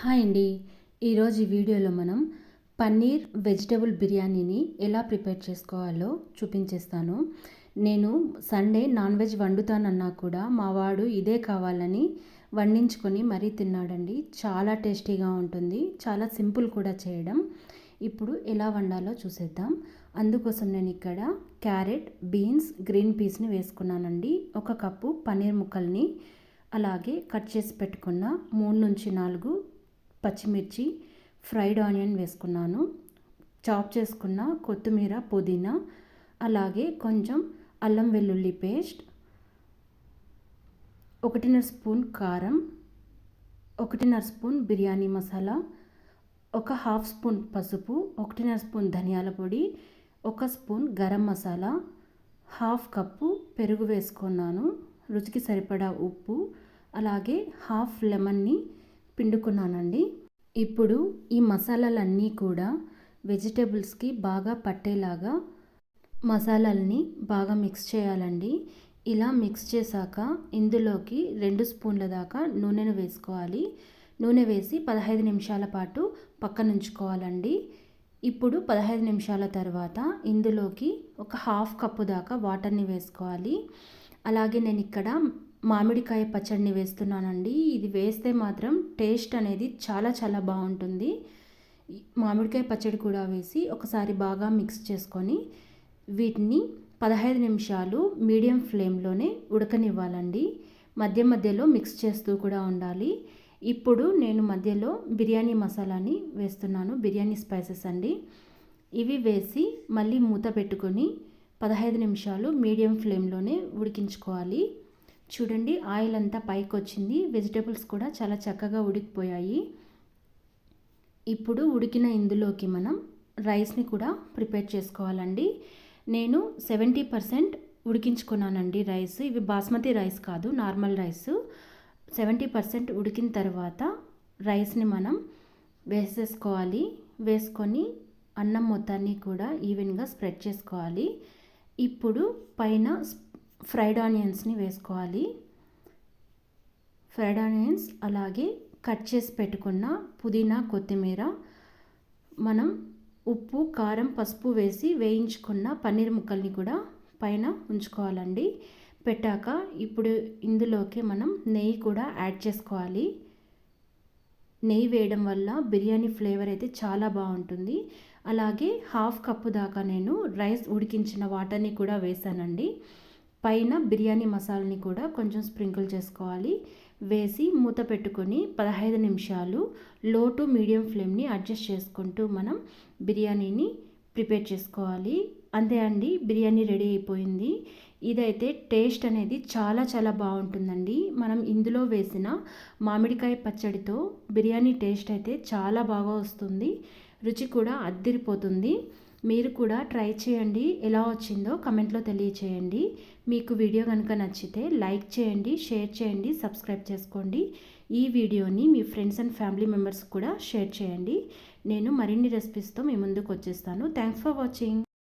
Hi అండి. ఈరోజు ఈ వీడియోలో మనం పన్నీర్ వెజిటేబుల్ బిర్యానీని ఎలా ప్రిపేర్ చేసుకోవాలో చూపించేస్తాను. నేను సండే నాన్ వెజ్ వండుతానన్నా కూడా మా వాడు ఇదే కావాలని వండించుకొని మరీ తిన్నాడండి. చాలా టేస్టీగా ఉంటుంది. చాలా సింపుల్ కూడా చేయడం. ఇప్పుడు ఎలా వండాలో చూసేద్దాం. అందుకోసం నేను ఇక్కడ క్యారెట్ బీన్స్ గ్రీన్ పీస్ని వేసుకున్నానండి. ఒక కప్పు పన్నీర్ ముక్కల్ని అలాగే కట్ చేసి పెట్టుకున్న మూడు నుంచి నాలుగు పచ్చిమిర్చి ఫ్రైడ్ ఆనియన్ వేసుకున్నాను. చాప్ చేసుకున్న కొత్తిమీర పుదీనా అలాగే కొంచెం అల్లం వెల్లుల్లి పేస్ట్ ఒకటిన్నర స్పూన్ కారం ఒకటిన్నర స్పూన్ బిర్యానీ మసాలా ఒక హాఫ్ స్పూన్ పసుపు ఒకటిన్నర స్పూన్ ధనియాల పొడి ఒక spoon garam masala half cup పెరుగు వేసుకున్నాను. రుచికి సరిపడా ఉప్పు అలాగే హాఫ్ లెమన్ని పిండుకున్నానండి. ఇప్పుడు ఈ మసాలాలన్నీ కూడా వెజిటేబుల్స్కి బాగా పట్టేలాగా మసాలాలని బాగా మిక్స్ చేయాలండి. ఇలా మిక్స్ చేశాక ఇందులోకి రెండు స్పూన్ల దాకా నూనెను వేసుకోవాలి. నూనె వేసి పదహైదు నిమిషాల పాటు పక్కన ఉంచుకోవాలండి ఇప్పుడు పదహైదు నిమిషాల తర్వాత ఇందులోకి ఒక హాఫ్ కప్పు దాకా వాటర్ని వేసుకోవాలి. అలాగే నేను ఇక్కడ మామిడికాయ పచ్చడిని వేస్తున్నానండి. ఇది వేస్తే మాత్రం టేస్ట్ అనేది చాలా చాలా బాగుంటుంది. మామిడికాయ పచ్చడి కూడా వేసి ఒకసారి బాగా మిక్స్ చేసుకొని వీటిని పదహైదు నిమిషాలు మీడియం ఫ్లేమ్లోనే ఉడకనివ్వాలండి. మధ్య మధ్యలో మిక్స్ చేస్తూ కూడా ఉండాలి. ఇప్పుడు నేను మధ్యలో బిర్యానీ మసాలాని వేస్తున్నాను. బిర్యానీ స్పైసెస్ అండి. ఇవి వేసి మళ్ళీ మూత పెట్టుకొని పదహైదు నిమిషాలు మీడియం ఫ్లేమ్లోనే ఉడికించుకోవాలి. చూడండి ఆయిల్ అంతా పైకి వచ్చింది వెజిటేబుల్స్ కూడా చాలా చక్కగా ఉడికిపోయాయి. ఇప్పుడు ఉడికిన ఇందులోకి మనం రైస్ని కూడా ప్రిపేర్ చేసుకోవాలండి. నేను సెవెంటీ పర్సెంట్ ఉడికించుకున్నానండి రైస్. ఇవి బాస్మతి రైస్ కాదు నార్మల్ రైస్. సెవెంటీ పర్సెంట్ ఉడికిన తర్వాత రైస్ని మనం వేసేసుకోవాలి. వేసుకొని అన్నం మొత్తాన్ని కూడా ఈవెన్గా స్ప్రెడ్ చేసుకోవాలి. ఇప్పుడు పైన ఫ్రైడ్ ఆనియన్స్ని వేసుకోవాలి. ఫ్రైడ్ ఆనియన్స్ అలాగే కట్ చేసి పెట్టుకున్న పుదీనా కొత్తిమీర మనం ఉప్పు కారం పసుపు వేసి వేయించుకున్న పన్నీర్ ముక్కల్ని కూడా పైన ఉంచుకోవాలండి. పెట్టాక ఇప్పుడు ఇందులోకి మనం నెయ్యి కూడా యాడ్ చేసుకోవాలి. నెయ్యి వేయడం వల్ల బిర్యానీ ఫ్లేవర్ అయితే చాలా బాగుంటుంది. అలాగే హాఫ్ కప్పు దాకా నేను రైస్ ఉడికించిన వాటర్ని కూడా వేసానండి. పైన బిర్యానీ మసాలాని కూడా కొంచెం స్ప్రింకిల్ చేసుకోవాలి. వేసి మూత పెట్టుకొని పదహైదు నిమిషాలు లో టు మీడియం ఫ్లేమ్ని అడ్జస్ట్ చేసుకుంటూ మనం బిర్యానీని ప్రిపేర్ చేసుకోవాలి. అంతే అండి బిర్యానీ రెడీ అయిపోయింది. ఇదైతే టేస్ట్ అనేది చాలా చాలా బాగుంటుందండి. మనం ఇందులో వేసిన మామిడికాయ పచ్చడితో బిర్యానీ టేస్ట్ అయితే చాలా బాగా వస్తుంది. రుచి కూడా అద్దిరిపోతుంది. మీరు కూడా ట్రై చేయండి. ఎలా వచ్చిందో కమెంట్లో తెలియచేయండి. మీకు వీడియో కనుక నచ్చితే లైక్ చేయండి షేర్ చేయండి సబ్స్క్రైబ్ చేసుకోండి. ఈ వీడియోని మీ ఫ్రెండ్స్ అండ్ ఫ్యామిలీ మెంబర్స్ కూడా షేర్ చేయండి. నేను మరిన్ని రెసిపీస్తో మీ ముందుకు వచ్చేస్తాను. Thanks for watching.